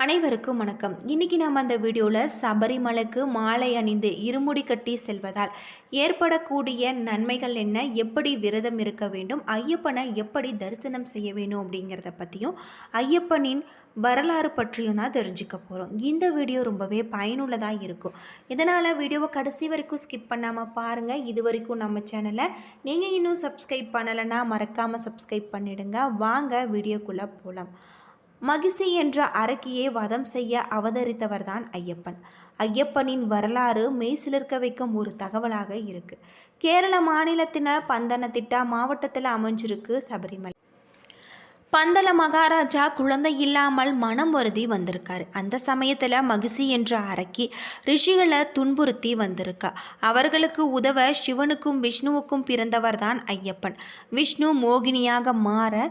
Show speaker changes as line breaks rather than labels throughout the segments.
அனைவருக்கும் வணக்கம். இன்னைக்கு நம்ம அந்த வீடியோவில் சபரிமலைக்கு மாலை அணிந்து இருமுடி கட்டி செல்வதால் ஏற்படக்கூடிய நன்மைகள் என்ன எப்படி விரதம் இருக்க வேண்டும் ஐயப்பனை எப்படி தரிசனம் செய்ய வேணும் அப்படிங்கிறத பற்றியும் ஐயப்பனின் வரலாறு பற்றியும் தான் தெரிஞ்சுக்க போகிறோம் இந்த வீடியோ ரொம்பவே பயனுள்ளதாக இருக்கும். இதனால் வீடியோவை கடைசி வரைக்கும் ஸ்கிப் பண்ணாமல் பாருங்கள் இது வரைக்கும் நம்ம சேனலை நீங்கள் இன்னும் சப்ஸ்கிரைப் பண்ணலைன்னா மறக்காமல் சப்ஸ்கிரைப் பண்ணிவிடுங்க வாங்க வீடியோக்குள்ளே போகலாம் மகிசி என்ற அரக்கியை வதம் செய்ய அவதரித்தவர்தான் ஐயப்பன். ஐயப்பனின் வரலாறு மெய்சிலிருக்க வைக்கும் ஒரு தகவலாக இருக்கு. கேரள மாநிலத்தின பந்தனத்திட்டா மாவட்டத்தில் அமைஞ்சிருக்கு சபரிமலை. பந்தல மகாராஜா குழந்தை இல்லாமல் மனம் வருதி வந்திருக்காரு. அந்த சமயத்தில் மகிசி என்ற அரக்கி ரிஷிகளை துன்புறுத்தி வந்திருக்கா. அவர்களுக்கு உதவ சிவனுக்கும் விஷ்ணுவுக்கும் பிறந்தவர் தான் ஐயப்பன். விஷ்ணு மோகினியாக மாற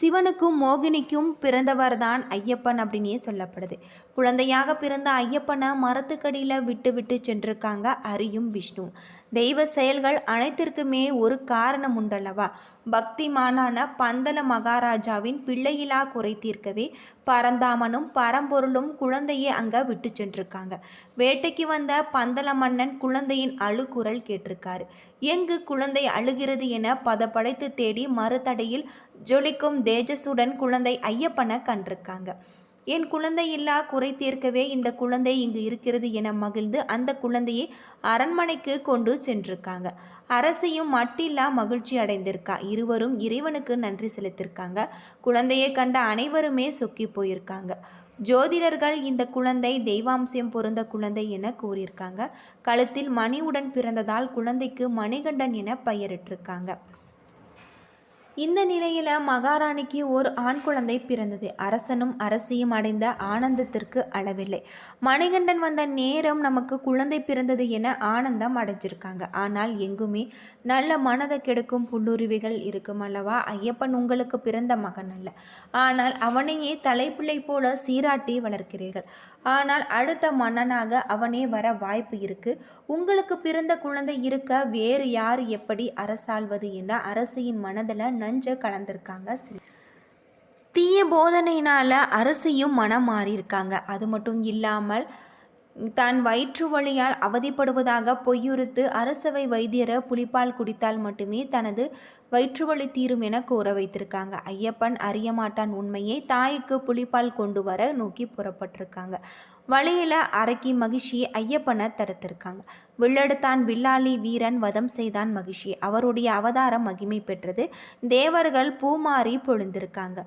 சிவனுக்கும் மோகினிக்கும் பிறந்தவர்தான் ஐயப்பன் அப்படின்னே சொல்லப்படுது. குழந்தையாக பிறந்த ஐயப்பனை மரத்துக்கடியில் விட்டு விட்டு சென்றிருக்காங்க அரியும் விஷ்ணு. தெய்வ செயல்கள் அனைத்திற்குமே ஒரு காரணம் உண்டல்லவா? பக்திமானான பந்தல மகாராஜாவின் பிள்ளையிலா குறை தீர்க்கவே பரந்தாமனும் பரம்பொருளும் குழந்தையை அங்கே விட்டு சென்றிருக்காங்க. வேட்டைக்கு வந்த பந்தல மன்னன் குழந்தையின் அழுகுரல் கேட்டிருக்காரு. எங்கு குழந்தை அழுகிறது என பதப்படைத்து தேடி மறுதடையில் ஜொலிக்கும் தேஜஸுடன் குழந்தை ஐயப்பனை கண்டிருக்காங்க. என் குழந்தை இல்லா குறை தீர்க்கவே இந்த குழந்தை இங்கு இருக்கிறது என மகிழ்ந்து அந்த குழந்தையை அரண்மனைக்கு கொண்டு சென்றிருக்காங்க. அரசியும் மட்டில்லா மகிழ்ச்சி அடைந்திருக்கா. இருவரும் இறைவனுக்கு நன்றி செலுத்திருக்காங்க. குழந்தையை கண்ட அனைவருமே சொக்கி போயிருக்காங்க. ஜோதிடர்கள் இந்த குழந்தை தெய்வாம்சம் பொருந்த குழந்தை என கூறியிருக்காங்க. கழுத்தில் மணியுடன் பிறந்ததால் குழந்தைக்கு மணிகண்டன் என பெயரிட்டிருக்காங்க. இந்த நிலையில் மகாராணிக்கு ஒரு ஆண் குழந்தை பிறந்தது. அரசனும் அரசியும் அடைந்த ஆனந்தத்திற்கு அளவில்லை. மணிகண்டன் வந்த நேரம் நமக்கு குழந்தை பிறந்தது என ஆனந்தம் அடைஞ்சிருக்காங்க. ஆனால் எங்குமே நல்ல மனதை கெடுக்கும் புல்லுருவிகள் இருக்கும் அல்லவா? ஐயப்பன் உங்களுக்கு பிறந்த மகன் அல்ல. ஆனால் அவனையே தலைப்பிள்ளை போல சீராட்டி வளர்க்கிறீர்கள். ஆனால் அடுத்த மன்னனாக அவனே வர வாய்ப்பு இருக்கு. உங்களுக்கு பிறந்த குழந்தை இருக்க வேறு யார் எப்படி அரசாள்வது என அரசியின் மனதில் நஞ்ச கலந்திருக்காங்க. தீய போதனையினால் அரசியும் மனம் மாறியிருக்காங்க. அது மட்டும் இல்லாமல் தான் வயிற்று வழியால் அவதிப்படுவதாக பொய்யுறுத்து அரசவை வைத்தியரை புலிப்பால் குடித்தால் மட்டுமே தனது வயிற்று வலி தீரும் என கூற வைத்திருக்காங்க. ஐயப்பன் அறியமாட்டான் உண்மையை தாய்க்கு புலிப்பால் கொண்டு வர நோக்கி புறப்பட்டிருக்காங்க. வழியில் அரக்கி மகிஷி ஐயப்பனை தடுத்திருக்காங்க. வில்லெடுத்தான் வில்லாளி வீரன் வதம் செய்தான் மகிழ்ச்சி. அவருடைய அவதாரம் மகிமை பெற்றது. தேவர்கள் பூமாறி பொழுந்திருக்காங்க.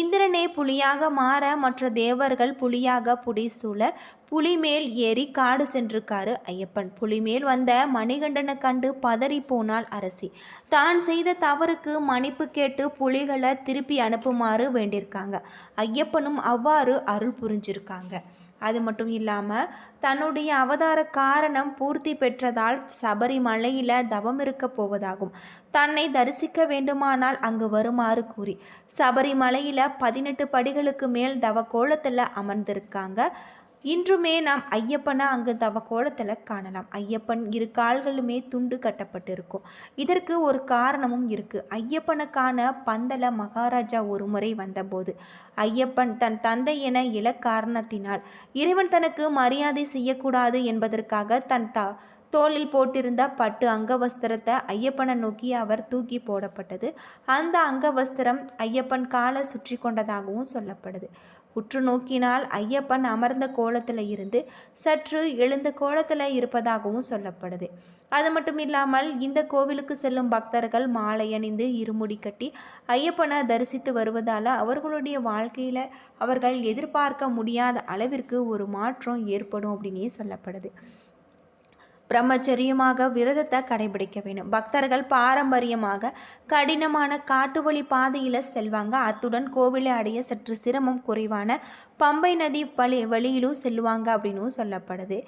இந்திரனே புலியாக மாற மற்ற தேவர்கள் புலியாக புடிசூழ புலி மேல் ஏறி காடு சென்றிருக்காரு ஐயப்பன். புலி மேல் வந்த மணிகண்டனை கண்டு பதறி போனாள் அரசி. தான் செய்த தவறுக்கு மன்னிப்பு கேட்டு புலிகளை திருப்பி அனுப்புமாறு வேண்டியிருக்காங்க. ஐயப்பனும் அவ்வாறு அருள் புரிஞ்சிருக்காங்க. அது மட்டும் இல்லாமல் தன்னுடைய அவதார காரணம் பூர்த்தி பெற்றதால் சபரிமலையில் தவம் இருக்க போவதாகும். தன்னை தரிசிக்க வேண்டுமானால் அங்கு வருமாறு கூறி சபரிமலையில் பதினெட்டு படிகளுக்கு மேல் தவ கோலத்தில் அமர்ந்திருக்காங்க. இன்றுமே நாம் ஐயப்பனை அங்கு தவ கோலத்தில் காணலாம். ஐயப்பன் இரு கால்களுமே துண்டு கட்டப்பட்டிருக்கும். இதற்கு ஒரு காரணமும் இருக்குது ஐயப்பனுக்கான பந்தல மகாராஜா ஒரு முறை வந்தபோது ஐயப்பன் தன் தந்தை என இல காரணத்தினால் இறைவன் தனக்கு மரியாதை செய்யக்கூடாது என்பதற்காக தன் த தோளில் போட்டிருந்த பட்டு அங்கவஸ்திரத்தை ஐயப்பனை நோக்கி அவர் தூக்கி போடப்பட்டது. அந்த அங்கவஸ்திரம் ஐயப்பன் காலை சுற்றி கொண்டதாகவும் சொல்லப்படுது. உற்று நோக்கினால் ஐயப்பன் அமர்ந்த கோலத்தில் இருந்து சற்று எழுந்த கோலத்தில் இருப்பதாகவும் சொல்லப்படுது. அது மட்டும் இல்லாமல் இந்த கோவிலுக்கு செல்லும் பக்தர்கள் மாலை அணிந்து இருமுடி கட்டி ஐயப்பனை தரிசித்து வருவதால் அவர்களுடைய வாழ்க்கையில் அவர்கள் எதிர்பார்க்க முடியாத அளவிற்கு ஒரு மாற்றம் ஏற்படும் அப்படின்னே சொல்லப்படுது. பிரம்மச்சரியமாக விரதத்தை கடைபிடிக்க வேணும் பக்தர்கள் பாரம்பரியமாக கடினமான காட்டு வழி பாதையில் செல்வாங்க. அத்துடன் கோவிலை அடைய சற்று சிரமம் குறைவான பம்பை நதி வழி வழியிலும் செல்லுவாங்க அப்படின்னும் சொல்லப்படுது.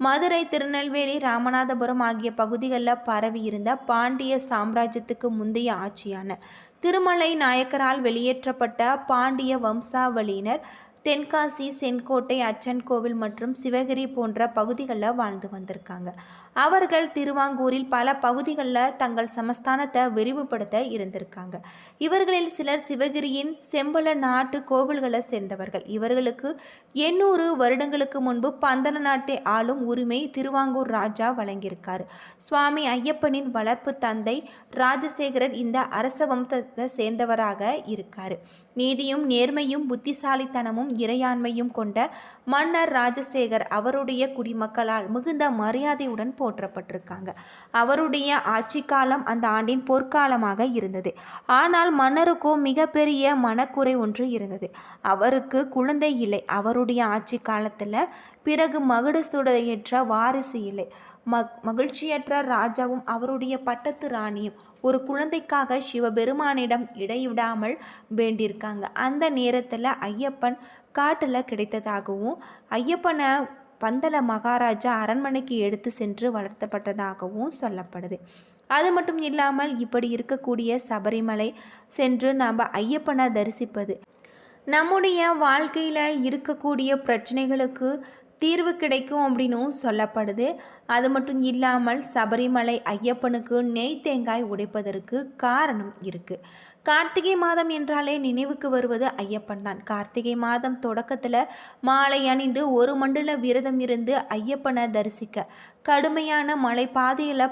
மதுரை திருநெல்வேலி ராமநாதபுரம் ஆகிய பகுதிகளில் பரவி இருந்த பாண்டிய சாம்ராஜ்யத்துக்கு முந்தைய ஆட்சியான திருமலை நாயக்கரால் வெளியேற்றப்பட்ட பாண்டிய வம்சாவளியினர் தென்காசி செங்கோட்டை அச்சன் கோவில் மற்றும் சிவகிரி போன்ற பகுதிகளில் வாழ்ந்து வந்திருக்காங்க. அவர்கள் திருவாங்கூரில் பல பகுதிகளில் தங்கள் சமஸ்தானத்தை விரிவுபடுத்த இருந்திருக்காங்க. இவர்களில் சிலர் சிவகிரியின் செம்பல நாட்டு கோவில்களை சேர்ந்தவர்கள். இவர்களுக்கு எண்ணூறு வருடங்களுக்கு முன்பு பந்தன நாட்டை ஆளும் உரிமை திருவாங்கூர் ராஜா வழங்கியிருக்கார். சுவாமி ஐயப்பனின் வளர்ப்பு தந்தை ராஜசேகரன் இந்த அரச வம்சத்தை சேர்ந்தவராக இருக்கார். நீதியும் நேர்மையும் புத்திசாலித்தனமும் இறையாண்மையும் கொண்ட மன்னர் ராஜசேகர் அவருடைய குடிமக்களால் மிகுந்த மரியாதையுடன் போற்றப்பட்டிருக்காங்க. அவருடைய ஆட்சி காலம் அந்த ஆண்டின் பொற்காலமாக இருந்தது. ஆனால் மன்னருக்கும் மிகப்பெரிய மனக்குறை ஒன்று இருந்தது. அவருக்கு குழந்தை இல்லை. அவருடைய ஆட்சி காலத்தில் பிறகு மகுடசுடையற்ற வாரிசு இல்லை. மக் மகிழ்ச்சியற்ற ராஜாவும் அவருடைய பட்டத்து ராணியும் ஒரு குழந்தைக்காக சிவபெருமானிடம் இடைவிடாமல் வேண்டியிருக்காங்க. அந்த நேரத்தில் ஐயப்பன் காட்டில் கிடைத்ததாகவும் ஐயப்பனை பந்தல மகாராஜா அரண்மனைக்கு எடுத்து சென்று வளர்த்தப்பட்டதாகவும் சொல்லப்படுது. அது மட்டும் இல்லாமல் இப்படி இருக்கக்கூடிய சபரிமலை சென்று நாம் ஐயப்பனை தரிசிப்பது. நம்முடைய வாழ்க்கையில் இருக்கக்கூடிய பிரச்சனைகளுக்கு தீர்வு கிடைக்கும் அப்படின்னும் சொல்லப்படுது. அது மட்டும் இல்லாமல் சபரிமலை ஐயப்பனுக்கு நெய் தேங்காய் உடைப்பதற்கு காரணம் இருக்குது கார்த்திகை மாதம் என்றாலே நினைவுக்கு வருவது ஐயப்பன் தான். கார்த்திகை மாதம் தொடக்கத்தில் மாலை அணிந்து ஒரு மண்டல விரதம் இருந்து ஐயப்பனை தரிசிக்க. கடுமையான மலை பாதையில்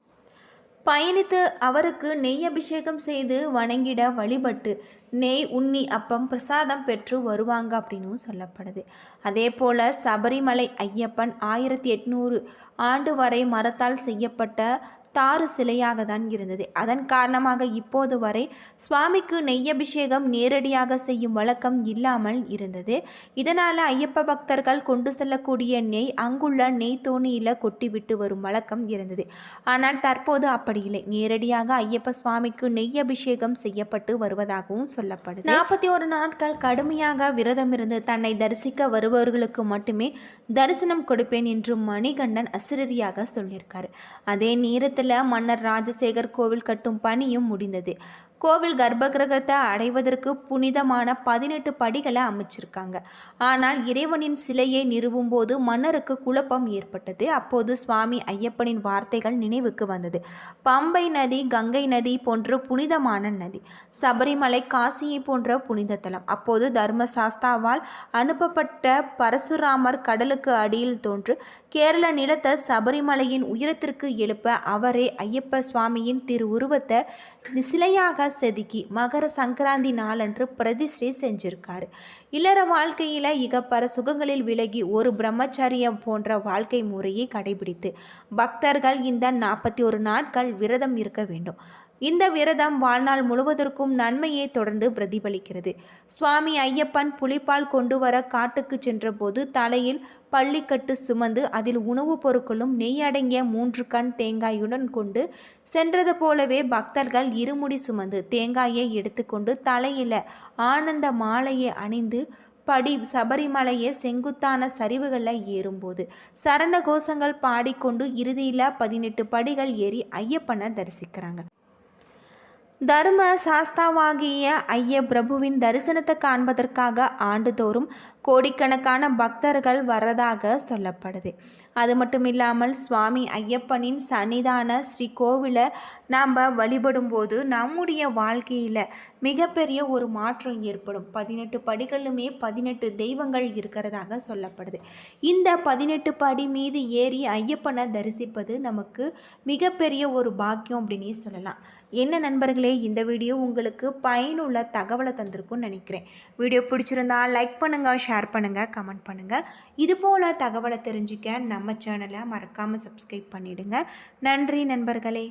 பயணித்து அவருக்கு நெய் அபிஷேகம் செய்து வணங்கிட வழிபட்டு நெய் உண்ணி அப்பம் பிரசாதம் பெற்று வருவாங்க அப்படின்னும் சொல்லப்படுது. அதே போல் சபரிமலை ஐயப்பன் ஆயிரத்தி எட்நூறு ஆண்டு வரை மரத்தால் செய்யப்பட்ட தாறு சிலையாக தான் இருந்தது. அதன் காரணமாக இப்போது வரை சுவாமிக்கு நெய்யபிஷேகம் நேரடியாக செய்யும் வழக்கம் இல்லாமல் இருந்தது. இதனால் ஐயப்ப பக்தர்கள் கொண்டு செல்லக்கூடிய நெய் அங்குள்ள நெய் தோணியில் கொட்டிவிட்டு வரும் வழக்கம் இருந்தது. ஆனால் தற்போது அப்படி இல்லை. நேரடியாக ஐயப்ப சுவாமிக்கு நெய் அபிஷேகம் செய்யப்பட்டு வருவதாகவும் சொல்லப்படுது. நாற்பத்தி ஒரு நாட்கள் கடுமையாக விரதம் இருந்து தன்னை தரிசிக்க வருபவர்களுக்கு மட்டுமே தரிசனம் கொடுப்பேன் என்று மணிகண்டன் அசிரரியாக சொல்லியிருக்காரு. அதே நேரத்தில் நேரத்தில் மன்னர் ராஜசேகர் கோவில் கட்டும் பணியும் முடிந்தது. கோவில் கர்ப்பகிரகத்தை அடைவதற்கு புனிதமான பதினெட்டு படிகளை அமைச்சிருக்காங்க. ஆனால் இறைவனின் சிலையை நிறுவும் போது மன்னருக்கு குழப்பம் ஏற்பட்டது. அப்போது சுவாமி ஐயப்பனின் வார்த்தைகள் நினைவுக்கு வந்தது. பம்பை நதி கங்கை நதி போன்ற புனிதமான நதி சபரிமலை காசியை போன்ற புனித தலம். அப்போது தர்மசாஸ்தாவால் அனுப்பப்பட்ட பரசுராமர் கடலுக்கு அடியில் தோன்று கேரள நிலத்தை சபரிமலையின் உயரத்திற்கு எழுப்ப அவரே ஐயப்ப சுவாமியின் திரு உருவத்தை சிலையாக செதுக்கி மகர சங்கராந்தி நாளன்று பிரதிஷ்டை செஞ்சிருக்காரு. இல்லற வாழ்க்கையில் இகப்பர சுகங்களில் விலகி ஒரு பிரம்மச்சரியம் போன்ற வாழ்க்கை முறையை கடைபிடித்து பக்தர்கள் இந்த நாற்பத்தி ஒரு நாட்கள் விரதம் இருக்க வேண்டும். இந்த விரதம் வாழ்நாள் முழுவதற்கும் நன்மையை தொடர்ந்து பிரதிபலிக்கிறது. சுவாமி ஐயப்பன் புலிப்பால் கொண்டு வர காட்டுக்கு சென்றபோது தலையில் பள்ளிக்கட்டு சுமந்து அதில் உணவுப் பொருட்களும் நெய் அடங்கிய மூன்று கண் தேங்காயுடன் கொண்டு சென்றது போலவே பக்தர்கள் இருமுடி சுமந்து தேங்காயை எடுத்துக்கொண்டு தலையில் ஆனந்த மாலையை அணிந்து படி சபரிமலையை செங்குத்தான சரிவுகளில் ஏறும்போது சரண கோஷங்கள் பாடிக்கொண்டு இறுதியில் பதினெட்டு படிகள் ஏறி ஐயப்பனை தரிசிக்கிறாங்க. தர்ம சாஸ்தாவாகிய ஐய பிரபுவின் தரிசனத்தை காண்பதற்காக ஆண்டுதோறும் கோடிக்கணக்கான பக்தர்கள் வர்றதாக சொல்லப்படுது. அது மட்டும் இல்லாமல் சுவாமி ஐயப்பனின் சன்னிதான ஸ்ரீ கோவிலை நாம் வழிபடும் போது நம்முடைய வாழ்க்கையில் மிகப்பெரிய ஒரு மாற்றம் ஏற்படும். பதினெட்டு படிகளுமே பதினெட்டு தெய்வங்கள் இருக்கிறதாக சொல்லப்படுது. இந்த பதினெட்டு படி மீது ஏறி ஐயப்பனை தரிசிப்பது நமக்கு மிகப்பெரிய ஒரு பாக்கியம் அப்படின்னே சொல்லலாம். என்ன நண்பர்களே இந்த வீடியோ உங்களுக்கு பயனுள்ள தகவலை தந்திருக்கும்னு நினைக்கிறேன். வீடியோ பிடிச்சிருந்தா லைக் பண்ணுங்கள் ஷேர் பண்ணுங்கள் கமெண்ட் பண்ணுங்கள் இது போல் தகவலை தெரிஞ்சுக்க நம்ம சேனலை மறக்காமல் சப்ஸ்கிரைப் பண்ணிவிடுங்க நன்றி நண்பர்களே.